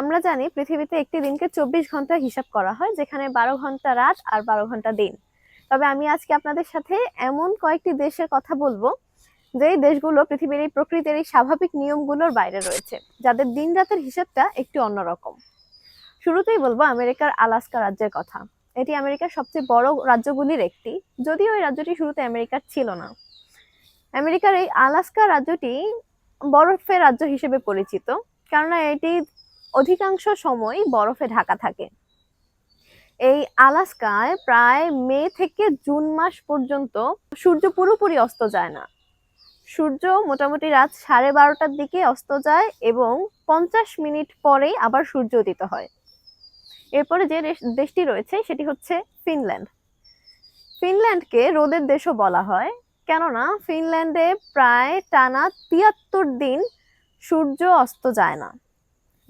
আমরা জানি পৃথিবীতে একটি দিনকে চব্বিশ ঘণ্টা হিসাব করা হয়, যেখানে বারো ঘণ্টা রাত আর বারো ঘণ্টা দিন। তবে আমি আজকে আপনাদের সাথে এমন কয়েকটি দেশের কথা বলব যেই দেশগুলো পৃথিবীর এই প্রকৃতির এই স্বাভাবিক নিয়মগুলোর বাইরে রয়েছে, যাদের দিন রাতের হিসাবটা একটু অন্যরকম। শুরুতেই বলব আমেরিকার আলাস্কা রাজ্যের কথা। এটি আমেরিকার সবচেয়ে বড় রাজ্যগুলির একটি, যদিও এই রাজ্যটি শুরুতে আমেরিকার ছিল না। আমেরিকার এই আলাস্কা রাজ্যটি বরফের রাজ্য হিসেবে পরিচিত, কেননা এটি অধিকাংশ সময় বরফে ঢাকা থাকে। এই আলাস্কায় প্রায় মে থেকে জুন মাস পর্যন্ত সূর্য পুরোপুরি অস্ত যায় না। সূর্য মোটামুটি রাত সাড়ে বারোটার দিকে অস্ত যায় এবং পঞ্চাশ মিনিট পরেই আবার সূর্য উদিত হয়। এরপরে যে দেশ- দেশটি রয়েছে সেটি হচ্ছে ফিনল্যান্ড। ফিনল্যান্ডকে রোদের দেশও বলা হয়, কেননা ফিনল্যান্ডে প্রায় টানা তিয়াত্তর দিন সূর্য অস্ত যায় না।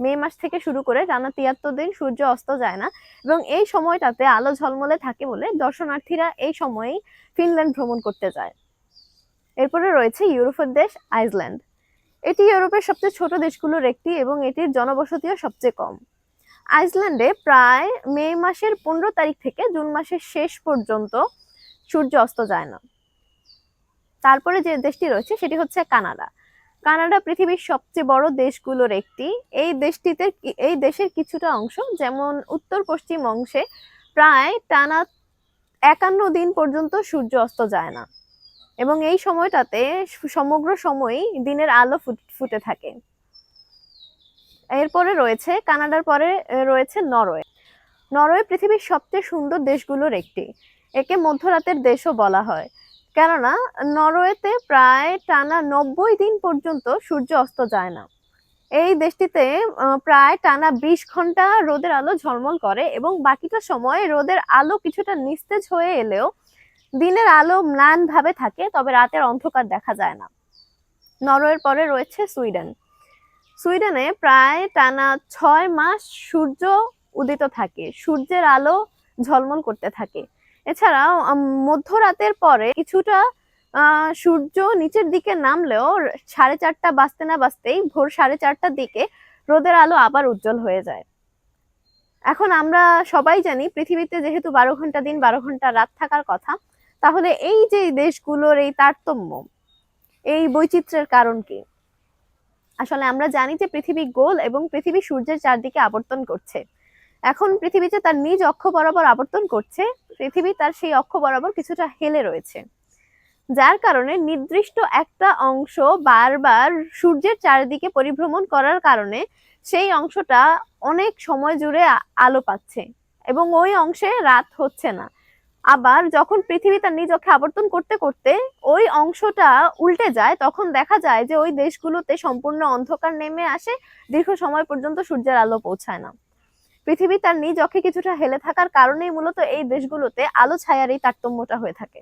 মে মাস থেকে শুরু করে টানা তিয়াত্তর দিন সূর্য অস্ত যায় না এবং এই সময়টাতে আলো ঝলমলে থাকে বলে দর্শনার্থীরা এই সময়েই ফিনল্যান্ড ভ্রমণ করতে যায়। এরপরে রয়েছে ইউরোপের দেশ আইসল্যান্ড। এটি ইউরোপের সবচেয়ে ছোট দেশগুলোর একটি এবং এটির জনবসতিও সবচেয়ে কম। আইসল্যান্ডে প্রায় মে মাসের পনেরো তারিখ থেকে জুন মাসের শেষ পর্যন্ত সূর্য অস্ত যায় না। তারপরে যে দেশটি রয়েছে সেটি হচ্ছে কানাডা। কানাডা পৃথিবীর সবচেয়ে বড় দেশগুলোর একটি। এই দেশটিতে এই দেশের কিছুটা অংশ, যেমন উত্তর পশ্চিম অংশে, প্রায় টানা একান্ন দিন পর্যন্ত সূর্য অস্ত যায় না। এবং এই সময়টাতে সমগ্র সময়ই দিনের আলো ফুট- থাকে। এরপরে রয়েছে, কানাডার পরে রয়েছে নরওয়ে। নরওয়ে পৃথিবীর সবচেয়ে সুন্দর দেশগুলোর একটি। একে মধ্যরাতের দেশও বলা হয়। কেননা নরওয়েতে প্রায় টানা নব্বই দিন পর্যন্ত সূর্য অস্ত যায় না। এই দেশটিতে প্রায় টানা বিশ ঘণ্টা রোদের আলো ঝলমল করে এবং বাকিটা সময় রোদের আলো কিছুটা নিস্তেজ হয়ে এলেও দিনের আলো ম্লান ভাবে থাকে, তবে রাতের অন্ধকার দেখা যায় না। নরওয়ের পরে রয়েছে সুইডেন। সুইডেনে প্রায় টানা ছয় মাস সূর্য উদিত থাকে, সূর্যের আলো ঝলমল করতে থাকে। এছাড়াও মধ্যরাতের পরে কিছুটা সূর্য নিচের দিকে নামলেও সাড়ে চারটা বাজতে না বাজতেই ভোর সাড়ে চারটার দিকে রোদের আলো আবার উজ্জ্বল হয়ে যায়। এখন আমরা সবাই জানি পৃথিবীতে যেহেতু বারো ঘণ্টা দিন, বারো ঘণ্টা রাত থাকার কথা, তাহলে এই যে দেশগুলোর এই তারতম্য, এই বৈচিত্র্যের কারণ কি? আসলে আমরা জানি যে পৃথিবী গোল এবং পৃথিবী সূর্যের চারদিকে আবর্তন করছে। এখন পৃথিবীতে তার নিজ অক্ষ বরাবর আবর্তন করছে, পৃথিবী তার সেই অক্ষ বরাবর কিছুটা হেলে রয়েছে। যার কারণে নির্দিষ্ট একটা অংশ বারবার সূর্যের চারিদিকে পরিভ্রমণ করার কারণে সেই অংশটা অনেক সময় জুড়ে আলো পাচ্ছে এবং ওই অংশে রাত হচ্ছে না। আবার যখন পৃথিবী তার নিজ অক্ষে আবর্তন করতে করতে ওই অংশটা উল্টে যায়, তখন দেখা যায় যে ওই দেশগুলোতে সম্পূর্ণ অন্ধকার নেমে আসে, দীর্ঘ সময় পর্যন্ত সূর্যের আলো পৌঁছায় না। পৃথিবী তার নিজ অক্ষে কিছুটা হেলে থাকার কারণেই মূলত এই দেশগুলোতে আলো ছায়ার এই তারতম্যটা হয়ে থাকে।